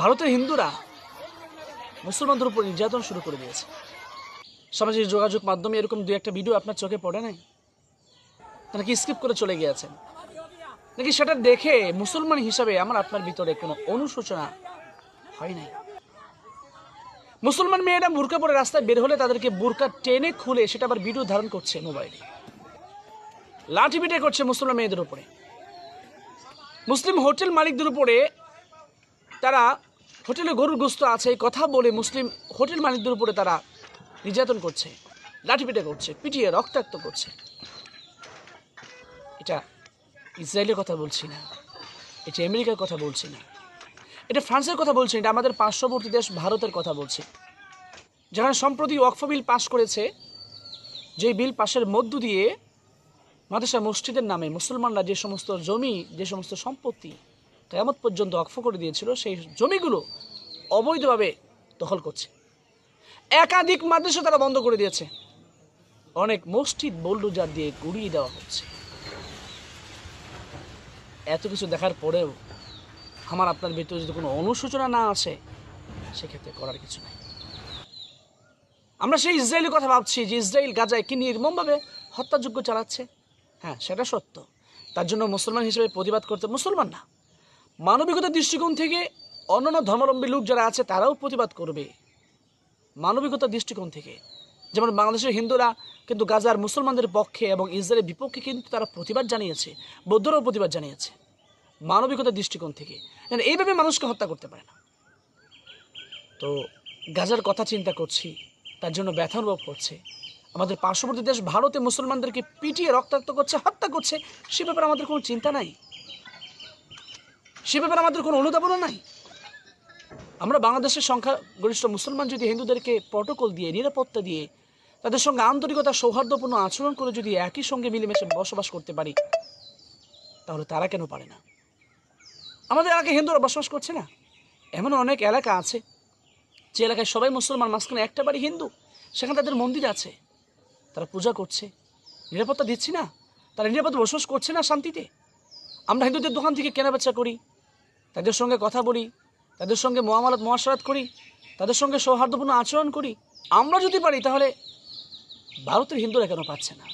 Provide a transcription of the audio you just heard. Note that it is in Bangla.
ভারতের হিন্দুরা মুসলমানদের উপর নির্যাতন শুরু করে দিয়েছে। সামাজিক যোগাযোগ মাধ্যমে এরকম দু একটা ভিডিও আপনার চোখে পড়ে নাই? নাকি স্কিপ করে চলে গিয়েছেন? নাকি সেটা দেখে মুসলমান হিসাবে আমার আপনার ভিতরে কোনো অনুশোচনা হয় নাই? মুসলমান মেয়েরা বুরকা পরে রাস্তায় বের হলে তাদেরকে বুরকা টেনে খুলে সেটা আবার ভিডিও ধারণ করছে মোবাইলে। লাঠি পিটে করছে মুসলমান মেয়েদের উপরে। মুসলিম হোটেল মালিকদের উপরে তারা হোটেলে গরুর গোস্ত আছে, এই কথা বলে মুসলিম হোটেল মালিকদের উপরে তারা নির্যাতন করছে লাঠি পিটে করছে, পিটিয়ে, রক্তাক্ত করছে। এটা ইসরায়েলের কথা বলছি না, এটা আমেরিকার কথা বলছি না, এটা ফ্রান্সের কথা বলছি এটা আমাদের পার্শ্ববর্তী দেশ ভারতের কথা বলছি। যেখানে সম্প্রতি ওয়াকফ বিল পাশ করেছে, যে বিল পাশের মধ্য দিয়ে মাদ্রাসা মসজিদের নামে মুসলমানরা যে সমস্ত জমি, যে সমস্ত সম্পত্তি কেয়ামত পর্যন্ত অক্ষ করে দিয়েছিল, সেই জমিগুলো অবৈধভাবে দখল করছে। একাধিক মাদ্রাসা তারা বন্ধ করে দিয়েছে। অনেক মসজিদ, বোল্ডোজার দিয়ে গুড়িয়ে দেওয়া হচ্ছে। এত কিছু দেখার পরেও আমার আপনার ভিতরে যদি কোনো অনুশোচনা না আসে, সেক্ষেত্রে করার কিছু নেই। আমরা সেই ইসরায়েলের কথা ভাবছি যে ইসরায়েল গাজায় কি নির্মমভাবে হত্যাযোগ্য চালাচ্ছে। হ্যাঁ সেটা সত্য। তার জন্য মুসলমান হিসেবে প্রতিবাদ করতে মুসলমান না। মানবিকতার দৃষ্টিকোণ থেকে অন্যান্য ধর্মাবলম্বী লোক যারা আছে, তারাও প্রতিবাদ করবে। মানবিকতার দৃষ্টিকোণ থেকে। যেমন বাংলাদেশের হিন্দুরা কিন্তু গাজার মুসলমানদের পক্ষে এবং ইসরায়েলের বিপক্ষে কিন্তু তারা প্রতিবাদ জানিয়েছে, বৌদ্ধরাও প্রতিবাদ জানিয়েছে মানবিকতার দৃষ্টিকোণ থেকে। এইভাবে মানুষকে হত্যা করতে পারে না। তো গাজার কথা চিন্তা করছি, তার জন্য ব্যথা অনুভব করছে। আমাদের পার্শ্ববর্তী দেশ ভারতে মুসলমানদেরকে পিটিয়ে রক্তাক্ত করছে, হত্যা করছে, সে ব্যাপারে আমাদের কোনো চিন্তা নাই। সে ব্যাপারে আমাদের কোনো অনুধাবনও নাই। আমরা বাংলাদেশের সংখ্যা গরিষ্ঠ মুসলমান যদি হিন্দুদেরকে প্রটোকল দিয়ে, নিরাপত্তা দিয়ে, তাদের সঙ্গে আন্তরিকতা, সৌহার্দ্যপূর্ণ আচরণ করে যদি একই সঙ্গে মিলেমিশে বসবাস করতে পারি, তাহলে তারা কেন পারে না? আমাদের এলাকায় হিন্দুরা বসবাস করছে না। এমন অনেক এলাকা আছে, যে এলাকায় সবাই মুসলমান, মাঝখানে একটা বাড়ি হিন্দু। সেখানে তাদের মন্দির আছে। তারা পূজা করছে। নিরাপত্তা দিচ্ছি না। তারা নিরাপত্তা বসবাস করছে না শান্তিতে। আমরা হিন্দুদের দোকান থেকে কেনাবেচা করি। তাদের সঙ্গে কথা বলি, তাদের সঙ্গে মহামালত মহাসারাত করি, তাদের সঙ্গে সৌহার্দ্যপূর্ণ আচরণ করি। আমরা যদি পারি তাহলে ভারতের হিন্দুরা কেন পাচ্ছে না?